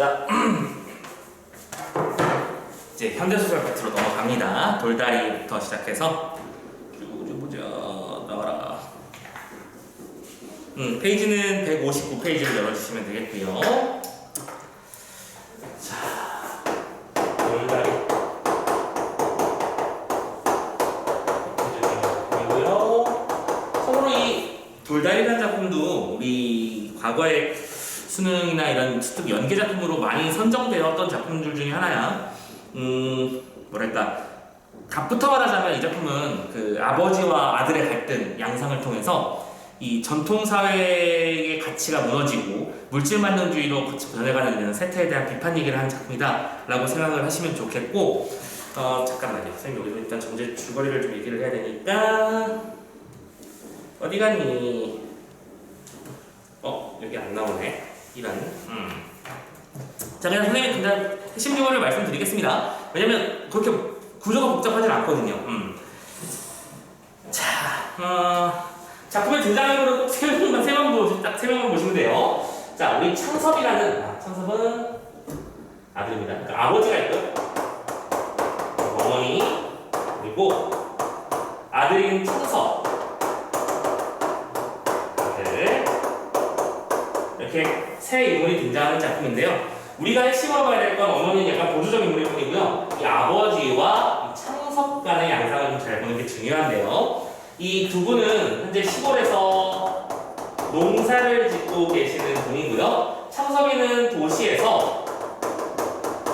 자, 이제 현대소설 파트로 넘어갑니다. 돌다리부터 시작해서 쭉 보자 나와라. 음, 페이지는 159페이지를 열어주시면 되겠고요. 자, 돌다리. 그리고요. 참고로 이 돌다리라는 작품도 우리 과거에 수능이나 이런 특 연계 작품으로 많이 선정되었던 작품들 중에 하나야. 음, 뭐랄까. 답부터 말하자면 이 작품은 그 아버지와 아들의 갈등, 양상을 통해서 이 전통 사회의 가치가 무너지고 물질 만능주의로 변해가는 이런 세태에 대한 비판 얘기를 하는 작품이다 라고 생각을 하시면 좋겠고 어 잠깐만요 선생님 여기서 일단 정제 줄거리를 좀 얘기를 해야 되니까 어디 갔니? 어 여기 안 나오네 이런 음. 자 그냥 선생님 그냥 핵심 용어를 말씀드리겠습니다. 왜냐면 그렇게 구조가 복잡하진 않거든요. 음. 자 어, 작품에 등장인물은 꼭세 명만 세 명만 보시 딱세 명만 보시면 돼요. 자 우리 창섭이라는 아, 창섭은 아들입니다. 그러니까 아버지가 있고요. 어머니 그리고 아들인 창섭 아들 이렇게 세 인물이 등장하는 작품인데요. 우리가 핵심으로 봐야 될 건 어머니는 약간 보조적 인물일 뿐이고요. 이 아버지와 이 창섭 간의 양상을 좀 잘 보는 게 중요한데요. 이 두 분은 현재 시골에서 농사를 짓고 계시는 분이고요. 창섭이는 도시에서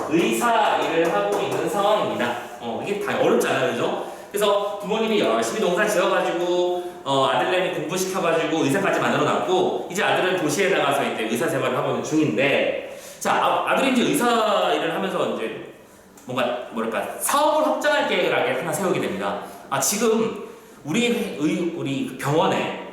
의사 일을 하고 있는 상황입니다. 어, 이게 다 어렵잖아요, 그죠? 그래서 부모님이 열심히 농사 지어가지고 어, 아들내미 공부시켜가지고 의사까지 만들어놨고 이제 아들은 도시에 나가서 이제 의사 생활을 하고 있는 중인데 자 아, 아들이 이제 의사 일을 하면서 이제 뭔가 뭐랄까 사업을 확장할 계획을 하나 세우게 됩니다. 아 지금 우리 의, 우리 그 병원에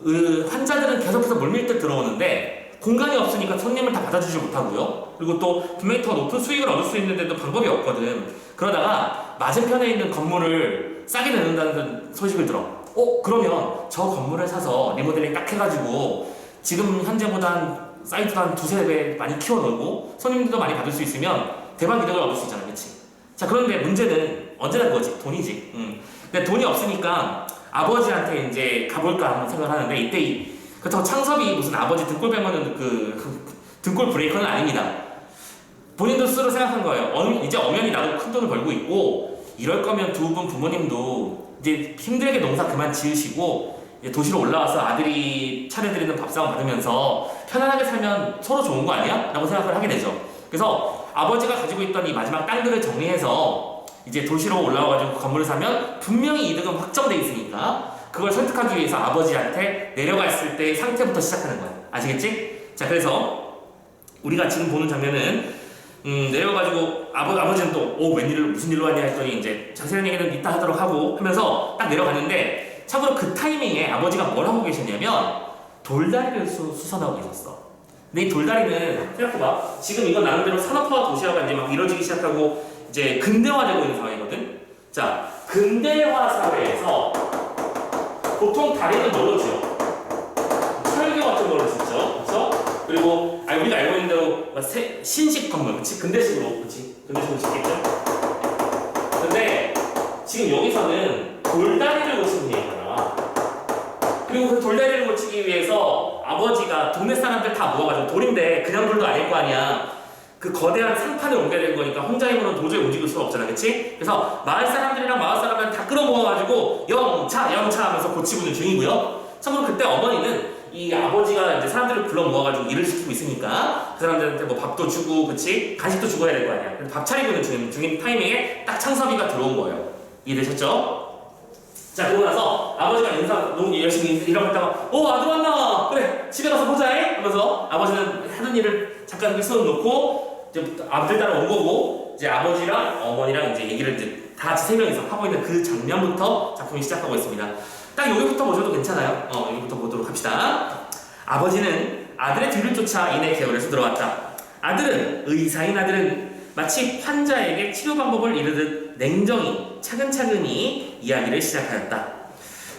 의, 환자들은 계속해서 물밀듯 들어오는데 공간이 없으니까 손님을 다 받아주지 못하고요. 그리고 또 분명히 더 높은 수익을 얻을 수 있는데도 방법이 없거든. 그러다가 맞은편에 있는 건물을 싸게 내는다는 소식을 들어. 어 그러면 저 건물을 사서 리모델링 딱 해가지고 지금 현재보다 한 사이트도 한 두세 배 많이 키워놓고 손님들도 많이 받을 수 있으면 대박 이득을 얻을 수 있잖아, 그렇지? 자 그런데 문제는 언제나 그거지 돈이지. 음. 근데 돈이 없으니까 아버지한테 이제 가볼까 한번 생각을 하는데 이때 이 그렇다고 창섭이 무슨 아버지 등골 빼먹는 그, 그 등골 브레이커는 아닙니다. 본인도 스스로 생각한 거예요. 어, 이제 엄연히 나도 큰 돈을 벌고 있고 이럴 거면 두 분 부모님도 이제 힘들게 농사 그만 지으시고 도시로 올라와서 아들이 차려드리는 밥상 받으면서 편안하게 살면 서로 좋은 거 아니야? 라고 생각을 하게 되죠. 그래서 아버지가 가지고 있던 이 마지막 땅들을 정리해서 이제 도시로 올라와가지고 건물을 사면 분명히 이득은 확정돼 있으니까 그걸 설득하기 위해서 아버지한테 내려갔을 때 상태부터 시작하는 거야. 아시겠지? 자, 그래서 우리가 지금 보는 장면은 음, 내려가지고 아버, 아버지는 또, 오, 웬일로, 무슨 일로 왔냐 했더니 이제 자세한 얘기는 이따 하도록 하고 하면서 딱 내려갔는데 참고로 그 타이밍에 아버지가 뭘 하고 계셨냐면 돌다리를 수, 수선하고 계셨어. 근데 이 돌다리는 생각해봐. 지금 이건 나름대로 산업화와 도시화가 이제 막 이루어지기 시작하고 이제 근대화되고 있는 상황이거든. 자, 근대화 사회에서 보통 다리는 뭘로 지어? 철교 같은 걸로 짓죠. 그렇죠? 그리고 아, 우리가 알고 있는 대로 막 세- 신식 건물, 그렇지? 근대식으로, 그렇지? 근대식으로 짓겠죠? 근데 지금 여기서는 돌다리를 고치는 얘기잖아. 그리고 그 돌다리를 고치기 위해서 아버지가 동네 사람들 다 모아가지고 돌인데 그냥 돌도 아닐 거 아니야. 그 거대한 상판을 옮겨야 되는 거니까 혼자 힘으로는 도저히 움직일 수가 없잖아, 그치? 그래서 마을 사람들이랑 마을 사람들 다 끌어모아가지고 영차, 영차 하면서 고치고 있는 중이고요. 참고로 그때 어머니는 이 아버지가 이제 사람들을 불러 모아가지고 일을 시키고 있으니까 그 사람들한테 뭐 밥도 주고, 그치? 간식도 주고 해야 될 거 아니야. 밥 차리고 있는 중인, 중인 타이밍에 딱 창섭이가 들어온 거예요. 이해되셨죠? 자 그러고 나서 아버지가 인사 너무 열심히 일하고 있다가 어 아들 왔나 그래 집에 가서 보자 해 하면서 아버지는 하는 일을 잠깐 이렇게 세워놓고 이제 아들 따라 온 거고 이제 아버지랑 어머니랑 이제 얘기를 이제 다 같이 세 명이서 하고 있는 그 장면부터 작품이 시작하고 있습니다 딱 여기부터 보셔도 괜찮아요 어 여기부터 보도록 합시다 아버지는 아들의 뒤를 쫓아 이내 계열에서 들어왔다 아들은 의사인 아들은 마치 환자에게 치료 방법을 이르듯 냉정히 차근차근히 이야기를 시작하였다.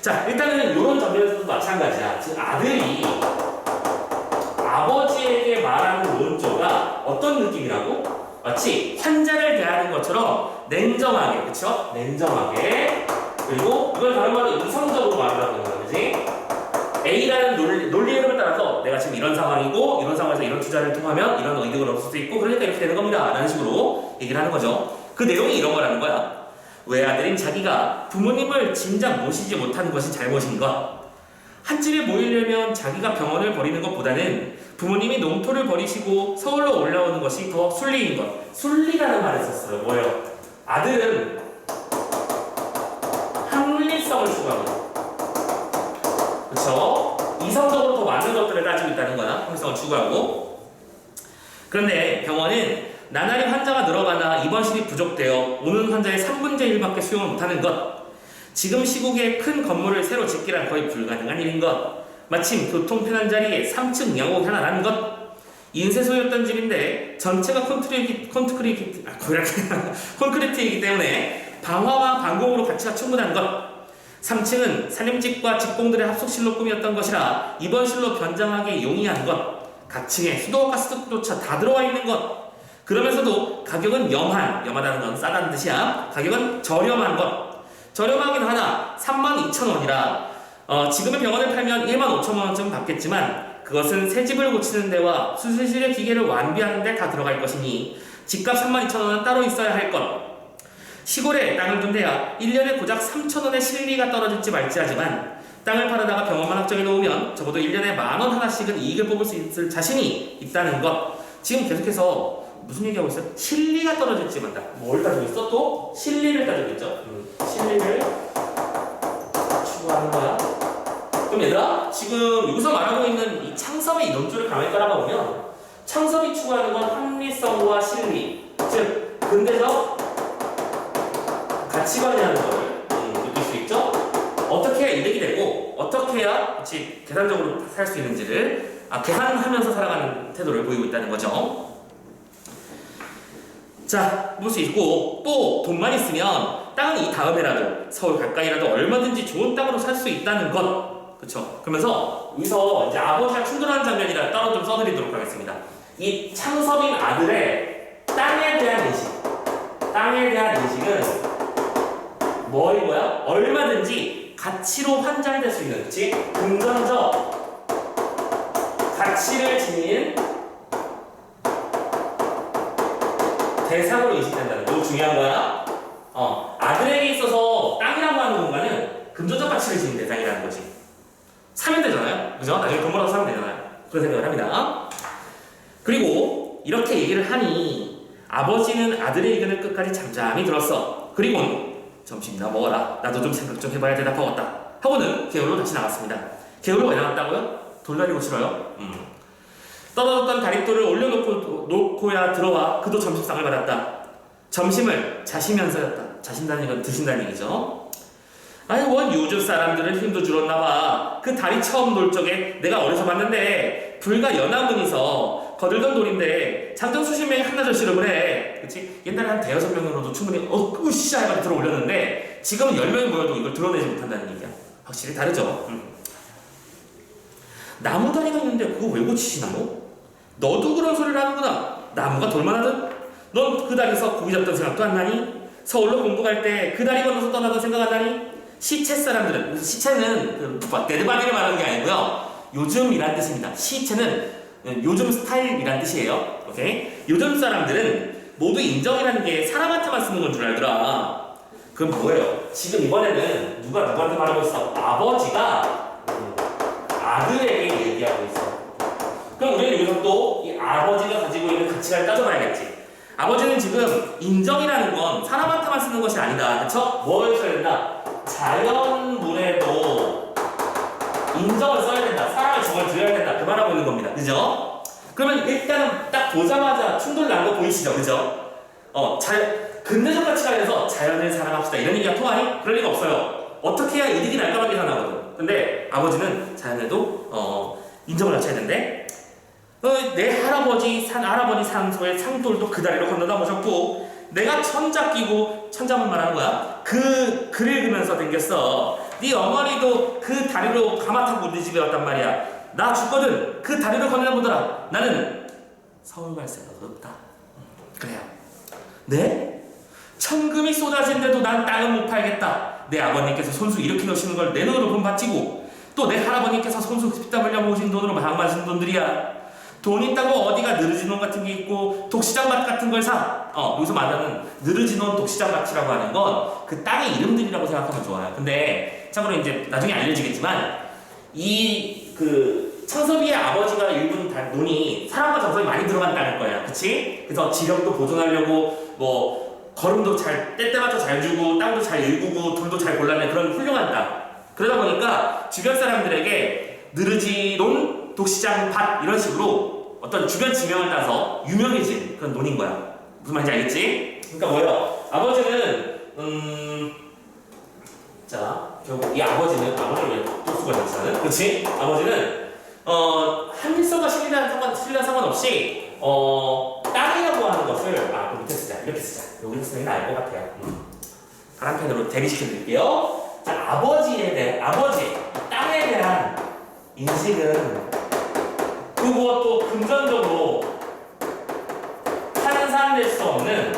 자, 일단은 이런 장면에서도 마찬가지야. 즉 아들이 아버지에게 말하는 논조가 어떤 느낌이라고? 마치 환자를 대하는 것처럼 냉정하게, 그쵸? 냉정하게. 그리고 이걸 다른 말로 이성적으로 말하는 거야, 그지? A라는 논리, 논리 흐름을 따라서 내가 지금 이런 상황이고 이런 상황에서 이런 투자를 통하면 이런 이득을 얻을 수 있고 그러니까 이렇게 되는 겁니다. 라는 식으로 얘기를 하는 거죠. 그 내용이 이런 거라는 거야. 외아들인 자기가 부모님을 진작 모시지 못하는 것이 잘못인 것. 한 집에 모이려면 자기가 병원을 버리는 것보다는 부모님이 농토를 버리시고 서울로 올라오는 것이 더 순리인 것. 순리라는 말을 썼어요. 뭐예요? 아들은 합리성을 추구하고 그렇죠? 이성적으로 더 많은 것들을 가지고 있다는 거야. 합리성을 추구하고 그런데 병원은 나날이 환자가 늘어가나 입원실이 부족되어 오는 환자의 3분의 1밖에 수용을 못하는 것 지금 시국에 큰 건물을 새로 짓기란 거의 불가능한 일인 것. 마침 교통 편한 자리에 3층 양호 하나라는 것. 인쇄 소였던 집인데 전체가 아, 콘크리트이기 때문에 방화와 방공으로 가치가 충분한 것. 3층은 살림집과 직공들의 합숙실로 꾸몄던 것이라 입원실로 변장하기 용이한 것. 각 층에 수도와 가스조차 다 들어와 있는 것. 그러면서도 가격은 염한, 염하다는 건 싸다는 뜻이야. 가격은 저렴한 것. 저렴하긴 하나 32,000원이라 어, 지금의 병원을 팔면 1만 5천 원쯤 받겠지만 그것은 새 집을 고치는 데와 수술실의 기계를 완비하는 데 다 들어갈 것이니 집값 32,000원은 따로 있어야 할 것. 시골에 땅을 둔 데야 1년에 고작 3,000원의 실리가 떨어질지 말지 하지만 땅을 팔아다가 병원만 확정해 놓으면 적어도 1년에 만원 하나씩은 이익을 뽑을 수 있을 자신이 있다는 것. 지금 계속해서 무슨 얘기하고 있어요? 실리가 떨어질지 만다. 뭘 따지고 있어? 또 실리를 따지고 있죠. 음, 실리를 추구하는 거야. 그럼 얘들아, 지금 여기서 말하고 있는 이 창섭의 이 논조를 가만히 따라가 보면 창섭이 추구하는 건 합리성과 실리, 즉 근대적 가치관이라는 걸 음, 느낄 수 있죠. 어떻게 해야 이득이 되고 어떻게 해야 그치 계산적으로 살 수 있는지를 아, 계산하면서 살아가는 태도를 보이고 있다는 거죠. 자, 볼 수 있고 또 돈만 있으면 땅은 이 다음에라도 서울 가까이라도 얼마든지 좋은 땅으로 살 수 있다는 것. 그렇죠? 그러면서 여기서 이제 아버지가 충돌하는 장면이라 따로 좀 써드리도록 하겠습니다. 이 창섭인 아들의 땅에 대한 인식, 땅에 대한 인식은 뭐인 거야? 얼마든지 가치로 환전될 수 있는, 그치? 금전적 가치를 지닌 대상으로 인식된다는 거. 중요한 거야. 어, 아들에게 있어서 땅이라고 하는 공간은 금전적 가치를 지닌 대상이라는 거지. 사면 되잖아요. 그죠? 나중에 돈 벌어서 사면 되잖아요. 그런 생각을 합니다. 그리고 이렇게 얘기를 하니 아버지는 아들의 의견을 끝까지 잠잠히 들었어. 그리고는 점심이나 먹어라. 나도 좀 생각 좀 해봐야 대답하겠다. 하고는 게을로 다시 나갔습니다. 게을로 왜 나갔다고요? 돌다리고 싫어요? 음. 떨어졌던 다리돌을 올려놓고 놓고야 들어와 그도 점심상을 받았다. 점심을 자시면서였다. 자신다는 건 드신다는 얘기죠. 아니 원 요즘 사람들은 힘도 줄었나 봐. 그 다리 처음 놀 적에 내가 어려서 봤는데 불과 연화문이서 거들던 돌인데 장정 수십 명이 한나절 씨름을 해. 그치? 옛날에 한 대여섯 명으로도 충분히 어 으쌰 해가지고 들어 올렸는데 지금은 열 명이 모여도 이걸 드러내지 못한다는 얘기야. 확실히 다르죠. 음. 나무 다리가 있는데 그거 왜 고치시나요? 너도 그런 소리를 하는구나. 나무가 돌만하든? 넌 그 다리에서 고기 잡던 생각도 안 나니? 서울로 공부 갈 때 그 다리 건너서 떠나던 생각 안 나니? 시체 사람들은 시체는 그 데드바디를 말하는 게 아니고요. 요즘이란 뜻입니다. 시체는 요즘 스타일이란 뜻이에요. 오케이? 요즘 사람들은 모두 인정이라는 게 사람한테만 쓰는 건 줄 알더라. 그럼 뭐예요? 지금 이번에는 누가 누구한테 말하고 있어? 아버지가 음, 아들에게 얘기하고 있어. 그럼 우리는 여기서 또 이 아버지가 가지고 있는 가치관을 따져봐야겠지. 아버지는 지금 인정이라는 건 사람한테만 쓰는 것이 아니다. 그쵸? 뭘 써야 된다? 자연물에도 인정을 써야 된다. 사람의 정을 드려야 된다. 그 말하고 있는 겁니다. 그죠? 그러면 일단은 딱 보자마자 충돌 난 거 보이시죠? 그죠? 어, 자, 근대적 가치관에서 자연을 사랑합시다. 이런 얘기가 통하니? 그럴 리가 없어요. 어떻게 해야 이득이 날까만 계산하거든. 근데 아버지는 자연에도 어, 인정을 갖춰야 된대. 어, 내 할아버지 산 할아버지 상소의 상돌도 그 다리로 건너다 보셨고 내가 천자 끼고 천자문 말하는 거야. 그 글을 그면서 댕겼어. 네 어머니도 그 다리로 가마 타고 우리 집에 왔단 말이야. 나 죽거든 그 다리를 건너보더라 나는 서울 갈 생각 없다 음, 그래요 네? 천금이 쏟아진데도 난 땅은 못 팔겠다 내 아버님께서 손수 이렇게 넣으시는 걸 내 눈으로 본 바치고 또 내 할아버님께서 손수 빚다 벌려 모으신 돈으로 망마신 돈들이야 돈 있다고 어디가 느르지논 같은 게 있고 독시장 밭 같은 걸 사. 어, 여기서 말하는 느르지논 독시장 밭이라고 하는 건 그 땅의 이름들이라고 생각하면 좋아요. 근데 참고로 이제 나중에 알려지겠지만 이 그 창섭이의 아버지가 일군 다- 논이 사람과 정성이 많이 들어간 땅일 거야. 그치? 그래서 지력도 보존하려고 뭐 걸음도 잘 때때 맞춰 잘 주고 땅도 잘 일구고 돌도 잘 골라내 그런 훌륭한 땅. 그러다 보니까 주변 사람들에게 느르지논 독시장 밭 이런 식으로 어떤 주변 지명을 따서 유명해진 그런 논인 거야. 무슨 말인지 알겠지? 그러니까 뭐예요? 아버지는 음. 자, 결국 이 아버지는 아버지를 왜 독수가 역사는? 그렇지? 아버지는 어 한일서가 실리랑 상관 실리랑 상관없이 어 땅이라고 하는 것을 아 밑에 쓰자 이렇게 쓰자 여기 쓰는 게 나을 것 같아요. 음. 파란펜으로 대비시켜 드릴게요. 자, 아버지에 대해 아버지 땅에 대한 인식은 그것도 금전적으로 환산될 수 없는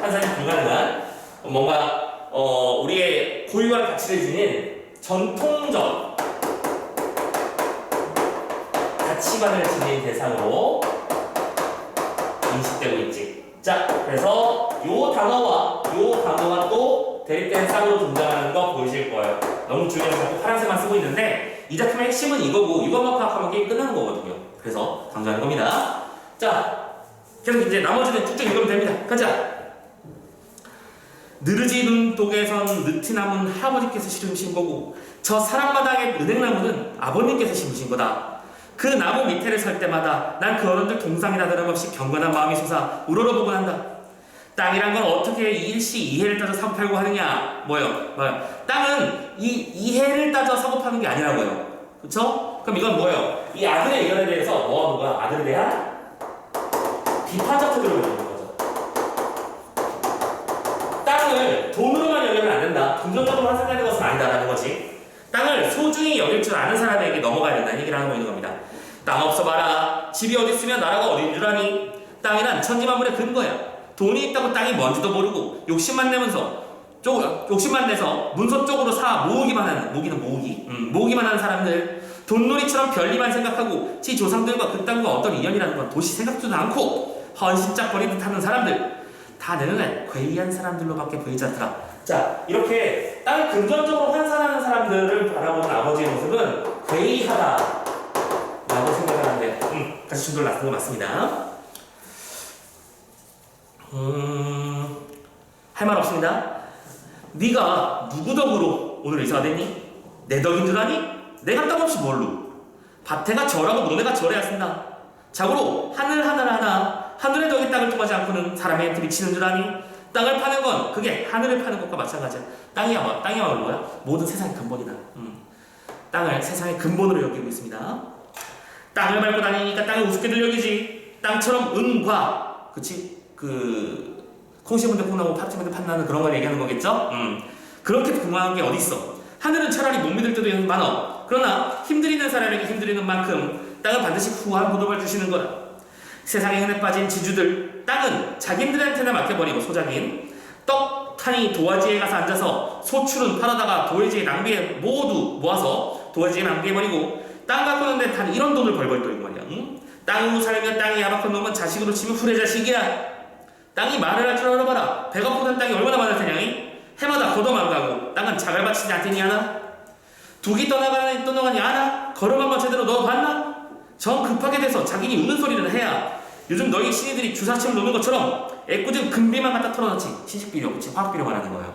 환산이 불가능한 뭔가 어, 우리의 고유한 가치를 지닌 전통적 가치관을 지닌 대상으로 인식되고 있지. 자, 그래서 요 단어와 요 단어가 또 대립된 쌍으로 등장하는 거 보이실 거예요. 너무 중요해서 자꾸 파란색만 쓰고 있는데 이 작품의 핵심은 이거고 이것만 파악하면 게임 끝나는 거거든요. 그래서 강조하는 겁니다. 자, 계속 이제 나머지는 쭉쭉 읽으면 됩니다. 가자. 느르지 눈 독에선 느티나무는 할아버지께서 심으신 거고 저 사랑마당의 은행나무는 아버님께서 심으신 거다. 그 나무 밑에를 설 때마다 난 그 어른들 동상이나 다름없이 경건한 마음이 솟아 우러러보곤 한다. 땅이란 건 어떻게 일시 이해를 따져 사고 팔고 하느냐? 뭐요? 뭐요? 땅은 이 이해를 따져 사고 파는 게 아니라고요. 그쵸? 그럼 이건 뭐예요? 이 아들의 의견에 대해서 뭐가 뭐가 아들에 대한 비판적 태도를 보이는 거죠. 땅을 돈으로만 여기면 안 된다. 금전적으로 환산되는 것은 아니다라는 거지. 땅을 소중히 여길 줄 아는 사람에게 넘어가야 된다는 얘기를 하고 있는 겁니다. 땅 없어 봐라. 집이 어디 있으면 나라가 어디인 줄 아니? 땅이란 천지만물의 근거야. 돈이 있다고 땅이 뭔지도 모르고 욕심만 내면서 쪽, 욕심만 내서 문서 쪽으로 사 모으기만 하는 모기는 모으기 음, 모으기만 하는 사람들 돈놀이처럼 별리만 생각하고 지 조상들과 그 땅과 어떤 인연이라는 건 도시 생각지도 않고 헌신짝 거리 듯 하는 사람들 다내 눈에 괴이한 사람들로밖에 보이지 않더라. 자, 이렇게 땅을 금전적으로 환산하는 사람들을 바라보는 아버지의 모습은 괴이하다. 라고 생각하는데, 음, 같이 충돌 났던 거 맞습니다. 음, 할 말 없습니다. 네가 누구 덕으로 오늘 의사가 됐니? 내 덕인 줄 아니? 내가 땅 없이 뭘로? 밭에가 절하고 너네가 절해야 쓴다. 자고로 하늘 하늘 하나 하늘의 덕이 땅을 통하지 않고는 사람의 들이 치는 줄 아니? 땅을 파는 건 그게 하늘을 파는 것과 마찬가지야. 땅이야, 땅이야말로 뭐야? 모든 세상의 근본이다. 음. 땅을 세상의 근본으로 여기고 있습니다. 땅을 밟고 다니니까 땅이 우습게들 여기지. 땅처럼 은과 그치? 그 콩시문대 콩나무 팥지문대 팥나는 그런 걸 얘기하는 거겠죠? 음. 그렇게 궁금한 게 어디 있어? 하늘은 차라리 못 믿을 때도 많아. 그러나 힘들이는 사람에게 힘들이는 만큼 땅은 반드시 후한 보답을 주시는 거야. 세상에 흔해 빠진 지주들 땅은 자기들한테나 맡겨버리고 소작인 떡하니 도화지에 가서 앉아서 소출은 팔아다가 도화지에 낭비해 모두 모아서 도화지에 낭비해버리고 땅 갖고는 데 단 이런 돈을 벌벌 떨고 말이야 응? 땅으로 살면 땅이 야박한 놈은 자식으로 치면 후레 자식이야. 땅이 말을 할 줄 알아봐라. 배가 고픈 땅이 얼마나 많을 테냐 이? 해마다 걷어만 가고 땅은 자갈 바치지 않더니 하나? 두기 떠나가니 떠나가니 아나? 걸음 한번 제대로 넣어봤나 정 급하게 돼서 자기니 우는 소리를 해야 요즘 너희 신이들이 주사침을 놓는 것처럼 애꿎은 금비만 갖다 털어놓지 신식비료, 화학비료 말하는 거예요.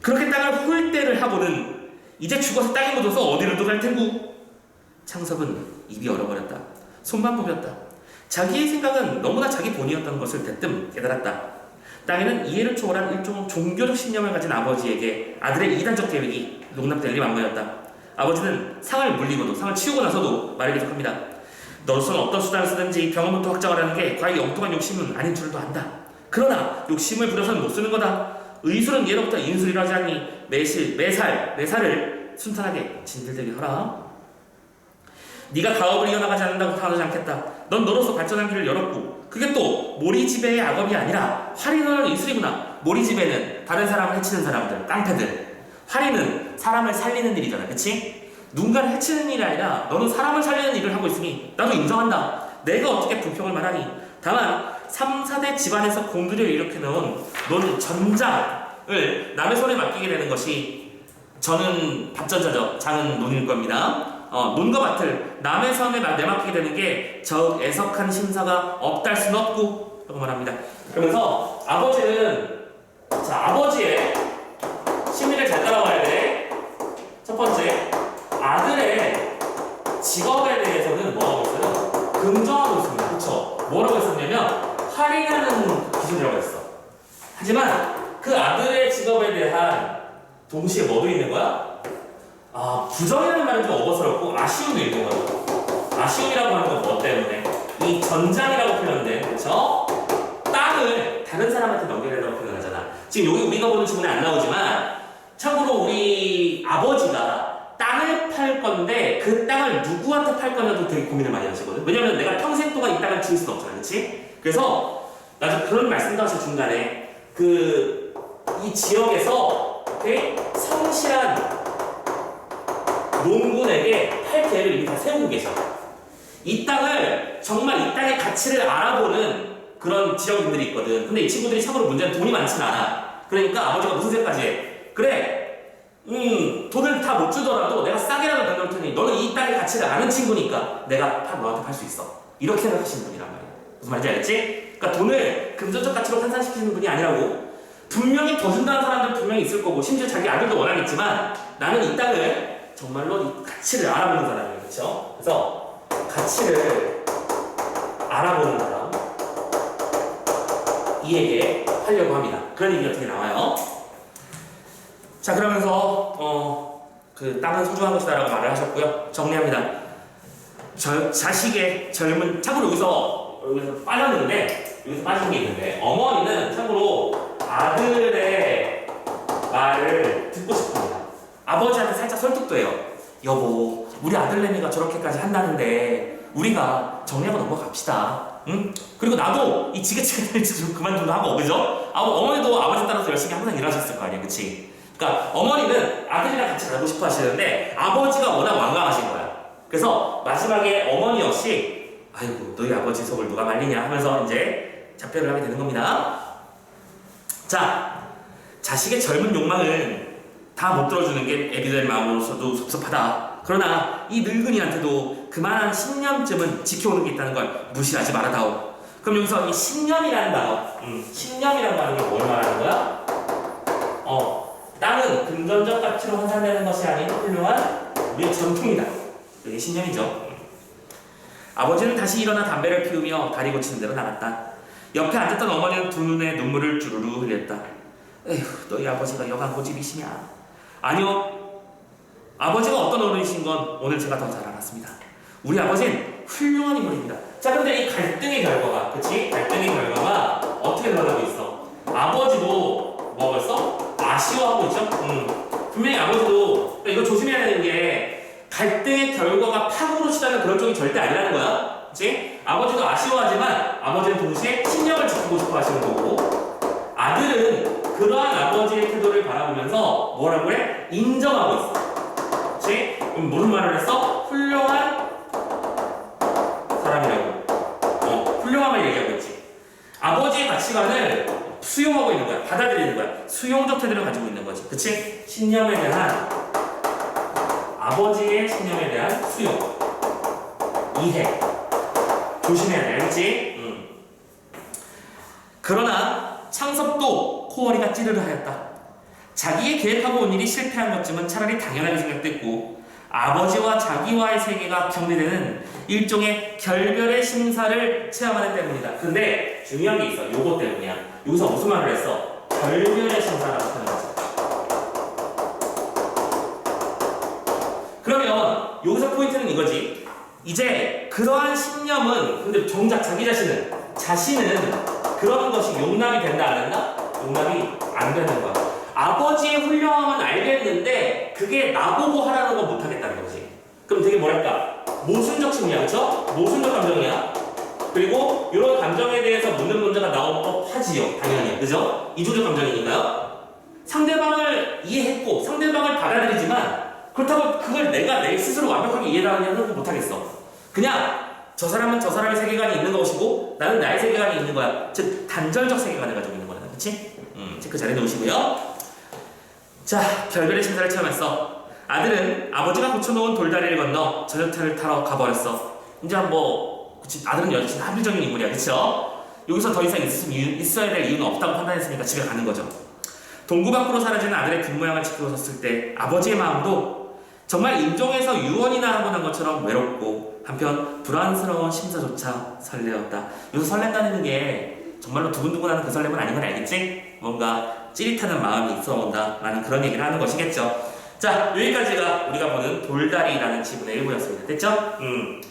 그렇게 땅을 홀대를 하고는 이제 죽어서 땅에 묻어서 어디를 또갈 텐구 창섭은 입이 얼어버렸다. 손만 부볐다. 자기의 생각은 너무나 자기 본이었던 것을 대뜸 깨달았다. 땅에는 이해를 초월한 일종 종교적 신념을 가진 아버지에게 아들의 이단적 계획이 농락될 리 만무였다. 아버지는 상을 물리고도 상을 치우고 나서도 말을 계속합니다. 너로서는 어떤 수단을 쓰든지 병원부터 하는 게 과히 엉뚱한 욕심은 아닌 줄도 안다. 그러나 욕심을 부려서는 못 쓰는 거다. 의술은 예로부터 인술이라 하지 않니 매실, 매살, 매살을 순탄하게 진들되게 하라. 네가 가업을 이어나가지 않는다고 당하지 않겠다. 넌 너로서 발전한 길을 열었고 그게 또 모리지배의 악업이 아니라 활인을 이슬이구나. 모리지배는 다른 사람을 해치는 사람들, 깡패들. 활인은 사람을 살리는 일이잖아, 그치? 누군가를 해치는 일이 아니라 너는 사람을 살리는 일을 하고 있으니 나도 인정한다. 내가 어떻게 불평을 말하니? 다만 3, 4대 집안에서 공들여 일으켜놓은 너는 전장을 남의 손에 맡기게 되는 것이 저는 밥전자죠. 장은 논일 겁니다. 어, 논과 밭을 남의 손에 나- 내맡기게 되는 게 저 애석한 심사가 없달 수는 없고 라고 말합니다. 그러면서 아버지는 자 아버지의 심리를 잘 따라와야 돼. 첫 번째 아들의 직업에 대해서는 뭐라고 했어요? 긍정하고 있습니다. 그쵸? 뭐라고 했었냐면 할인하는 기준이라고 했어. 하지만 그 아들의 직업에 대한 동시에 뭐도 있는 거야? 아 부정이라는 말은 좀 어거스럽고 아쉬움도 있는 거야. 아쉬움이라고 하는 건 뭐 때문에? 이 전장이라고 표현된 그쵸? 땅을 다른 사람한테 넘겨내라고 표현하잖아. 지금 여기 우리가 보는 지문에 안 나오지만 참고로 우리 아버지가 땅을 팔 건데 그 땅을 누구한테 팔 거냐도 되게 고민을 많이 하시거든. 왜냐면 내가 평생 동안 이 땅을 지을 수는 없잖아, 그렇지? 그래서 나도 그런 말씀도 하셔 중간에 그 이 지역에서 오케이? 성실한 농군에게 팔 계획을 이미 다 세우고 계셔. 이 땅을 정말 이 땅의 가치를 알아보는 그런 지역인들이 있거든. 근데 이 친구들이 참고로 문제는 돈이 많지는 않아. 그러니까 아버지가 무슨 생각까지 해? 그래, 음, 돈을 다 못 주더라도 내가 싸게라도 내놓을 테니 너는 이 땅의 가치를 아는 친구니까 내가 파, 너한테 팔 수 있어. 이렇게 생각하시는 분이란 말이야. 무슨 말인지 알겠지? 그러니까 돈을 금전적 가치로 환산시키는 분이 아니라고. 분명히 더 준다는 사람들 분명히 있을 거고 심지어 자기 아들도 원하겠지만 나는 이 땅을 정말로 이 가치를 알아보는 사람이에요. 그렇죠? 그래서 가치를 알아보는 사람 이에게 하려고 합니다. 그런 얘기 어떻게 나와요? 자 그러면서 어 그 땅은 소중한 것이다라고 말을 하셨고요. 정리합니다. 저, 자식의 젊은 참고로 여기서 여기서 빠졌는데 여기서 빠진 게 있는데 어머니는 참고로 아들의 말을 듣고 싶습니다. 아버지한테 살짝 설득도 해요. 여보, 우리 아들내미가 저렇게까지 한다는데 우리가 정리하고 넘어갑시다. 응? 그리고 나도 이 지긋지긋한 좀 그만 좀 하고, 그죠? 아, 어머니도 아버지 따라서 열심히 항상 일하셨을 거 아니에요, 그치? 그러니까 어머니는 아들이랑 같이 가고 싶어 하시는데 아버지가 워낙 완강하신 거야. 그래서 마지막에 어머니 역시 아이고 너희 아버지 속을 누가 말리냐 하면서 이제 작별을 하게 되는 겁니다. 자, 자식의 젊은 욕망을 다 못 들어주는 게 애비들 마음으로서도 섭섭하다. 그러나 이 늙은이한테도 그만한 신념쯤은 지켜오는 게 있다는 걸 무시하지 말아다오. 그럼 여기서 이 신념이라는 단어, 음, 신념이라는 단어가 뭘 말하는 거야? 어, 땅은 금전적 가치로 환산되는 것이 아닌 훌륭한 우리의 전통이다. 이게 신념이죠. 아버지는 다시 일어나 담배를 피우며 다리 고치는 대로 나갔다. 옆에 앉았던 어머니는 두 눈에 눈물을 주르르 흘렸다. 에휴, 너희 아버지가 여간 고집이시냐? 아니요. 아버지가 어떤 어른이신 건 오늘 제가 더 잘 알았습니다. 우리 아버지는 훌륭한 인물입니다. 자, 근데 이 갈등의 결과가, 그치? 갈등의 결과가 어떻게 변하고 있어? 아버지도 뭐 벌써? 아쉬워하고 있죠? 음. 분명히 아버지도, 이거 조심해야 되는 게 갈등의 결과가 파국으로 치닫는 그런 쪽이 절대 아니라는 거야. 그치? 아버지도 아쉬워하지만 아버지는 동시에 신념을 지키고 싶어 하시는 거고 아들은 그러한 아버지의 태도를 바라보면서 뭐라고 그래? 인정하고 있어. 그치? 무슨 말을 했어? 훌륭한 사람이라고. 어, 훌륭함을 얘기하고 있지. 아버지의 가치관을 수용하고 있는 거야. 받아들이는 거야. 수용적 태도를 가지고 있는 거지. 그치? 신념에 대한 아버지의 신념에 대한 수용. 이해. 조심해야 돼. 알겠지? 응. 그러나 창섭도 코어리가 찌르르 하였다. 자기의 계획하고 온 일이 실패한 것쯤은 차라리 당연하게 생각됐고 아버지와 자기와의 세계가 경계되는 일종의 결별의 심사를 체험하는 때문이다. 근데 중요한 게 있어. 요거 때문이야. 여기서 무슨 말을 했어? 결별의 심사라고 하는 거죠. 그러면 여기서 포인트는 이거지. 이제 그러한 신념은 근데 정작 자기 자신은 자신은 그런 것이 용납이 된다 안 된다? 용납이 안 되는 거야. 아버지의 훌륭함은 알겠는데 그게 나보고 하라는 건 못하겠다는 거지. 그럼 되게 뭐랄까 모순적 심리야, 그렇죠? 모순적 감정이야. 그리고 이런 감정에 대해서 묻는 문제가 나올 법하지요, 당연히, 그죠? 이중적 감정이니까요. 상대방을 이해했고 상대방을 받아들이지만 그렇다고 그걸 내가 내 스스로 완벽하게 이해하냐는 못하겠어. 그냥 저 사람은 저 사람의 세계관이 있는 것이고 나는 나의 세계관이 있는 거야. 즉 단절적 세계관을 가지고 있는 거야, 그렇지? 음, 체크 잘 해놓으시고요. 자, 별별의 심사를 체험했어. 아들은 아버지가 고쳐놓은 돌다리를 건너 전력탄을 타러 가버렸어. 이제 뭐, 그치, 아들은 여친 합리적인 인물이야, 그쵸? 여기서 더 이상 이유, 있어야 될 이유는 없다고 판단했으니까 집에 가는 거죠. 동구 밖으로 사라지는 아들의 뒷모양을 섰을 때 아버지의 마음도 정말 인종에서 유언이나 하고 난 것처럼 외롭고 한편 불안스러운 심사조차 설레었다. 여기서 설렌다는 게 정말로 두근두근하는 그 설렘은 아닌 건 알겠지? 뭔가 찌릿하는 마음이 있어 온다라는 그런 얘기를 하는 것이겠죠. 자, 여기까지가 우리가 보는 돌다리라는 지문의 일부였습니다. 됐죠? 음.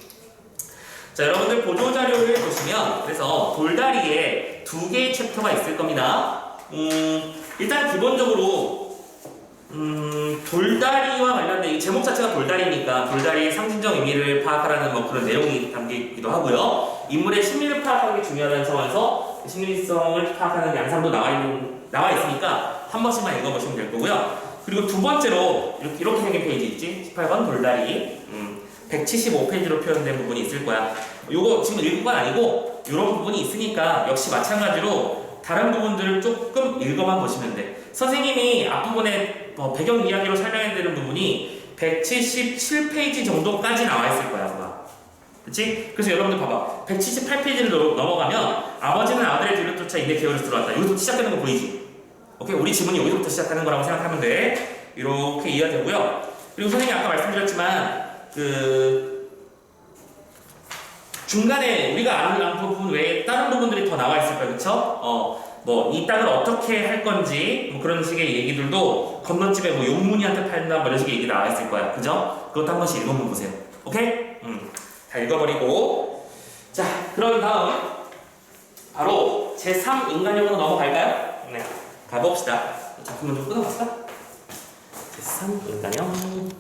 자, 여러분들 보조 자료를 보시면 그래서 돌다리에 두 개의 챕터가 있을 겁니다. 음, 일단 기본적으로 음, 돌다리와 관련된 이 제목 자체가 돌다리니까 돌다리의 상징적 의미를 파악하라는 뭐 그런 내용이 담기기도 하고요. 인물의 심리를 파악하는 게 중요하다는 그 심리성을 파악하는 양상도 나와 있는 나와 있으니까 한 번씩만 읽어보시면 될 거고요. 그리고 두 번째로 이렇게, 이렇게 생긴 페이지 있지? 18번 돌다리. 음, 175페이지로 표현된 부분이 있을 거야. 요거 지금 읽은 건 아니고 이런 부분이 있으니까 역시 마찬가지로 다른 부분들을 조금 읽어만 보시면 돼. 선생님이 앞부분에 뭐 배경 이야기로 설명해드리는 부분이 177페이지 정도까지 나와 있을 거야, 아마. 그치? 그래서 여러분들 봐봐. 178페이지를 넘어가면 아버지는 아들의 뒤를 쫓아 인내 계열에서 들어왔다. 여기서 시작되는 거 보이지? 오케이? 우리 지문이 여기서부터 시작하는 거라고 생각하면 돼. 이렇게 이해가 되고요. 그리고 선생님이 아까 말씀드렸지만 그 중간에 우리가 아는 부분 외에 다른 부분들이 더 나와 있을 거예요, 그렇죠? 어, 뭐 이 땅을 어떻게 할 건지 뭐 그런 식의 얘기들도 건너집에 뭐 용문이한테 팔나 뭐 이런 식의 얘기 나와 있을 거야, 그죠? 그것도 한 번씩 읽어보면 보세요, 오케이? 음, 다 읽어버리고 자, 그런 다음 바로 제3 인간형으로 넘어갈까요? 네, 가봅시다. 작품을 좀 끊어볼까? 제3 인간형.